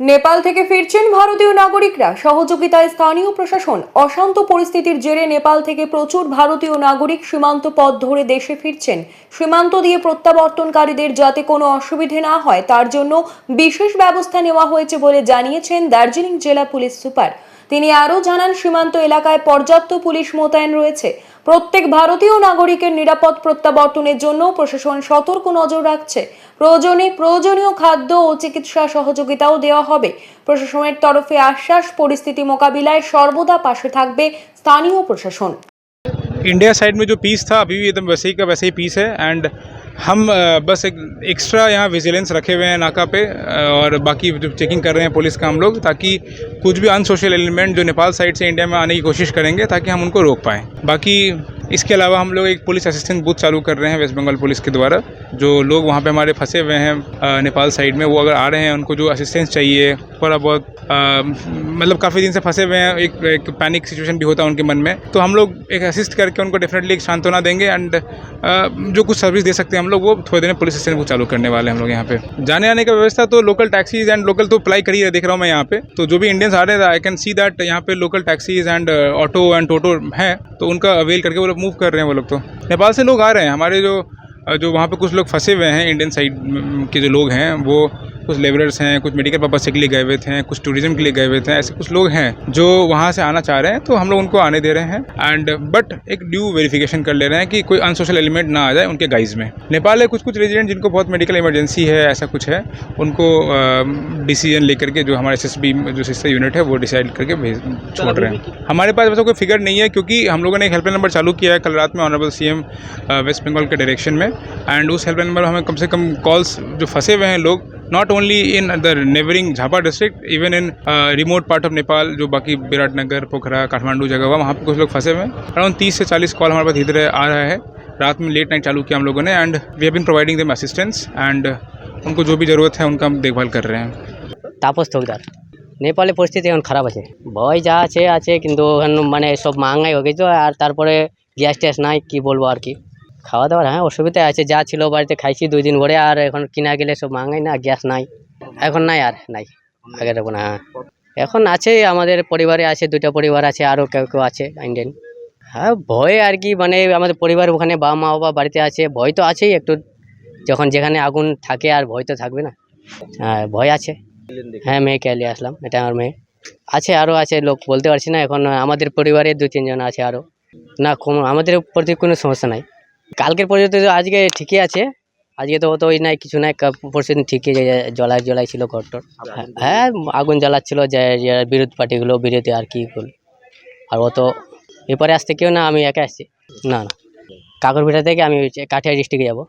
নেপাল থেকে ফিরছেন ভারতীয় নাগরিকরা। সহযোগিতায় স্থানীয় প্রশাসন অশান্ত পরিস্থিতির জেরে নেপাল থেকে প্রচুর ভারতীয় নাগরিক সীমান্ত পথ ধরে দেশে ফিরছেন। সীমান্ত দিয়ে প্রত্যাবর্তনকারীদের যাতে কোনো অসুবিধে না হয়, তার জন্য বিশেষ ব্যবস্থা নেওয়া হয়েছে বলে জানিয়েছেন দার্জিলিং জেলা পুলিশ সুপার। তিনি আরও জানান, সীমান্ত এলাকায় পর্যাপ্ত পুলিশ মোতায়েন রয়েছে। প্রত্যেক ভারতীয় নাগরিকের নিরাপদ প্রত্যাবর্তনের জন্য প্রশাসন সতর্ক নজর রাখছে। প্রয়োজনে প্রয়োজনীয় খাদ্য ও চিকিৎসা সহযোগিতাও দেওয়া হবে প্রশাসনের তরফে আশ্বাস পরিস্থিতি মোকাবিলায় সর্বদা পাশে থাকবে স্থানীয় প্রশাসন इंडिया साइड में जो पीस था अभी भी एकदम वैसे ही का वैसे ही पीस है एंड हम अ, बस एक एक्स्ट्रा यहाँ विजिलेंस रखे हुए हैं नाका पे अ, और बाकी जो चेकिंग कर रहे हैं पुलिस का हम लोग ताकि कुछ भी अनसोशल एलिमेंट जो नेपाल साइड से इंडिया में आने की कोशिश करेंगे ताकि हम उनको रोक पाएँ बाकी इसके अलावा हम लोग एक पुलिस असिस्टेंट बूथ चालू कर रहे हैं वेस्ट बंगाल पुलिस के द्वारा, जो लोग वहाँ पे हमारे फंसे हुए हैं नेपाल साइड में, वो अगर आ रहे हैं, उनको जो असिस्टेंस चाहिए, थोड़ा बहुत मतलब काफ़ी दिन से फंसे हुए हैं, एक एक पैनिक सिचुएशन भी होता है उनके मन में तो हम लोग एक असिस्ट करके उनको डेफिनेटली एक सांत्वना देंगे एंड जो कुछ सर्विस दे सकते हैं हम लोग, वो थोड़ी में पुलिस स्टेशन को चालू करने वाले हैं हम लोग यहाँ पे। जाने आने का व्यवस्था तो लोकल टैक्सीज एंड लोकल तो अप्लाई कर ही, देख रहा हूँ मैं यहाँ पे तो जो भी इंडियंस आ रहे हैं आई कैन सी दैट यहाँ पे local taxis and auto and टोटो हैं तो उनका अवेल करके वो लोग मूव कर रहे हैं वो लोग तो। नेपाल से लोग आ रहे हैं। हमारे जो जो वहाँ पे कुछ लोग फंसे हुए हैं इंडियन साइड के जो लोग हैं, वो कुछ लेबरर्स हैं, कुछ मेडिकल पर्पज के लिए गए हुए थे, कुछ टूरिज़्म के लिए गए हुए थे, ऐसे कुछ लोग हैं जो वहाँ से आना चाह रहे हैं तो हम लोग उनको आने दे रहे हैं। एंड बट एक ड्यू वेरिफिकेशन कर ले रहे हैं कि कोई अनसोशल एलिमेंट ना आ जाए उनके गाइज़ में। नेपाल है कुछ कुछ रेजिडेंट जिनको बहुत मेडिकल इमरजेंसी है, ऐसा कुछ है, उनको डिसीज़न लेकर के जो हमारे एसएसबी जो सिस्टर यूनिट है, वो डिसाइड करके भेज, छोड़ रहे हैं। हमारे पास वैसा कोई फिगर नहीं है क्योंकि हम लोगों ने एक हेल्पलाइन नंबर चालू किया है कल रात में ऑनरेबल सीएम वेस्ट बंगाल के डायरेक्शन में। एंड उस हेल्पलाइन नंबर हमें कम से कम कॉल्स जो फंसे हुए हैं लोग not only in the neighbouring Jhapa district even in remote part of Nepal जो बाकी विराटनगर पोखरा काठमांडू जगह हुआ वहाँ पे कुछ लोग फंसे हुए हैं अराउंड तीस से चालीस कॉल हमारे पास इधर आ रहा है रात में लेट नाइट चालू किया हम लोगों ने and we have been providing them assistance and उनको जो भी ज़रूरत है उनका हम देखभाल कर रहे हैं তাপস থকদার নেপালে পরিস্থিতি এখন খারাপ আছে ভয় যা আছে আছে কিন্তু এখন মানে সব মাঙ্গাই হয়ে গেছে আর তারপরে গ্যাস ট্যাস নাই কি বলবো আর কি খাওয়া দাওয়ার হ্যাঁ অসুবিধা আছে, যা ছিল বাড়িতে খাইছি দুই দিন ভরে আর এখন কিনা গেলে সব মাঙ্গাই না, গ্যাস নাই। এখন নাই আর, নাই। আগে দেখো না হ্যাঁ। এখন আছে, আমাদের পরিবারে আছে, দুইটা পরিবার আছে, আরও কেউ কেউ আছে, ইন্ডিয়ান। হ্যাঁ ভয় আর কি মানে আমাদের পরিবার ওখানে বাবা মা বাবা বাড়িতে আছে, ভয় তো আছেই একটু। যখন যেখানে আগুন থাকে আর ভয় তো থাকবে না। হ্যাঁ ভয় আছে। হ্যাঁ মেয়েকে নিয়ে আসলাম, এটা আমার মেয়ে। আছে, আরও আছে, লোক বলতে পারছি না, এখন আমাদের পরিবারে দু তিনজন আছে আরও। না, কোনো, আমাদের প্রতি কোনো সমস্যা নাই। কালকের পর্যন্ত তো আজকে ঠিকই আছে। আজকে তো অত ওই নাই, কিছু নাই পরশু দিন ঠিকই জ্বলাই জ্বলাই ছিল ঘরটর হ্যাঁ আগুন জ্বালাচ্ছিল যে বিরোধ পার্টিগুলো বিরোধী আর কি করল আর অত এপারে আসতে কেউ না, আমি একা আসছি। না না। কাকরভিটা থেকে আমি কাঠিয়া ডিস্ট্রিক্টে যাব।